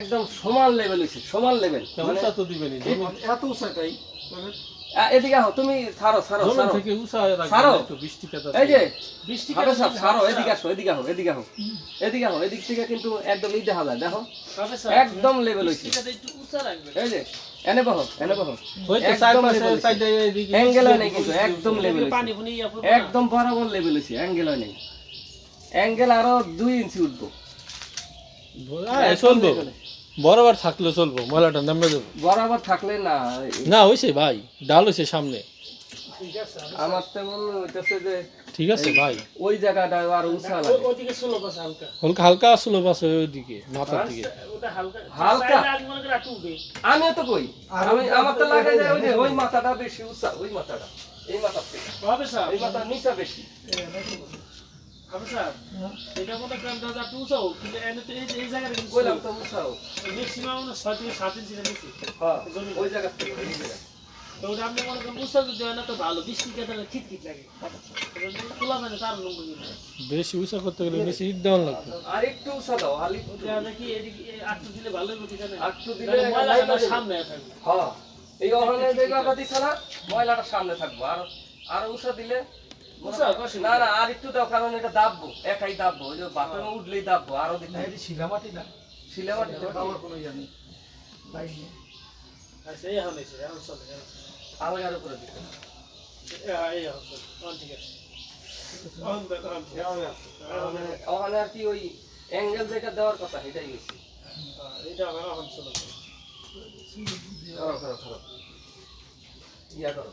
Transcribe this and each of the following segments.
একদম সমান লেভেল হয়েছে সমান লেভেল মানে উঁচা তো দিবেনি এত উঁচাটাই এদিকে আহো তুমি ছাড়ো ছাড়ো ছাড়ো। থেকে উঁচা ছাড়ো। রাখবেন একটু বৃষ্টি কাদা এই যে বৃষ্টি হাবে সাহেব ছাড়ো এদিকে আসো এদিকে আহো এদিকে আহো। এদিকে আহো এদিক থেকে কিন্তু একদম ই দেখা যায় দেখো। একদম লেভেল হয়েছে। এই যে এনে বহো এনে বহো। ওই তো একদম চার পাশে level হয়েছে। সাইডে এদিকে অ্যাঙ্গেল হয় নাই কিন্তু একদম লেভেল একদম বরাবর লেভেল হয়েছে অ্যাঙ্গেল হয় নাই অ্যাঙ্গেল আরও দুই ইঞ্চি উঠবো। চলবো। বরাবর থাকলে চলবো ময়লাটা নামবে যাব বরাবর থাকলে না না হয়েছে ভাই ডাল হয়েছে সামনে। আমার তেমন হইতেছে যে ঠিক আছে ভাই। ওই জায়গাটা আর উঁচা লাগে। হালকা। হালকা আসলো বাস ওইদিকে মাথার দিকে। হালকা আমিও তো কই? আমি আমার তো লাগে যে ওই যে ওই মাথাটা বেশি উঁচা ওই মাথাটা। এই মাথার থেকে। এই মাথার নিচা বেশি। বেশি উঁচা করতে গেলে বেশি হিট দেওয়ার লাগবে। আর একটু উঁচা দাও আর একটু আটটু দিলে সামনে হ্যাঁ এই ওখানে যে জায়গা দিছ ময়লাটা সামনে থাকব। আর আর উঁচা দিলে। না না আর একটু দাও কারণ এটা দাববো একাই দাববো। ওই যে বাথরুমে উঠলেই দাববো আরও হবে। শিলামাটি না। সিলেমাটি তো খাওয়ার কোনো ইয়ে নেই। আচ্ছা এই এখন এসে এখন চলে দিতে দেখ, ওখানে আর কি ওই অ্যাঙ্গেল যেটা দেওয়ার কথা সেটাই গেছি হ্যাঁ, এটা আবার এখন চলে। ইয়া করো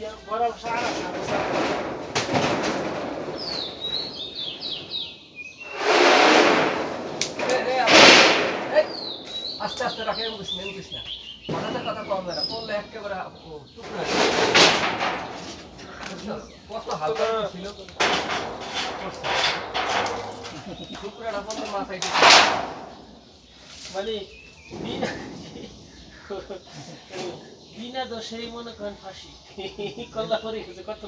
আবার- এই, আস্তে আস্তে রাখে করিস না, করিস না। হঠাৎ কথা কম না, করলে একেবারে টুকরো? কত হালকা ছিল টুকরাটা পড়লে মানে বিনা দোষেই মনে করেন ফাঁসি। কল্লা করে গেছে কত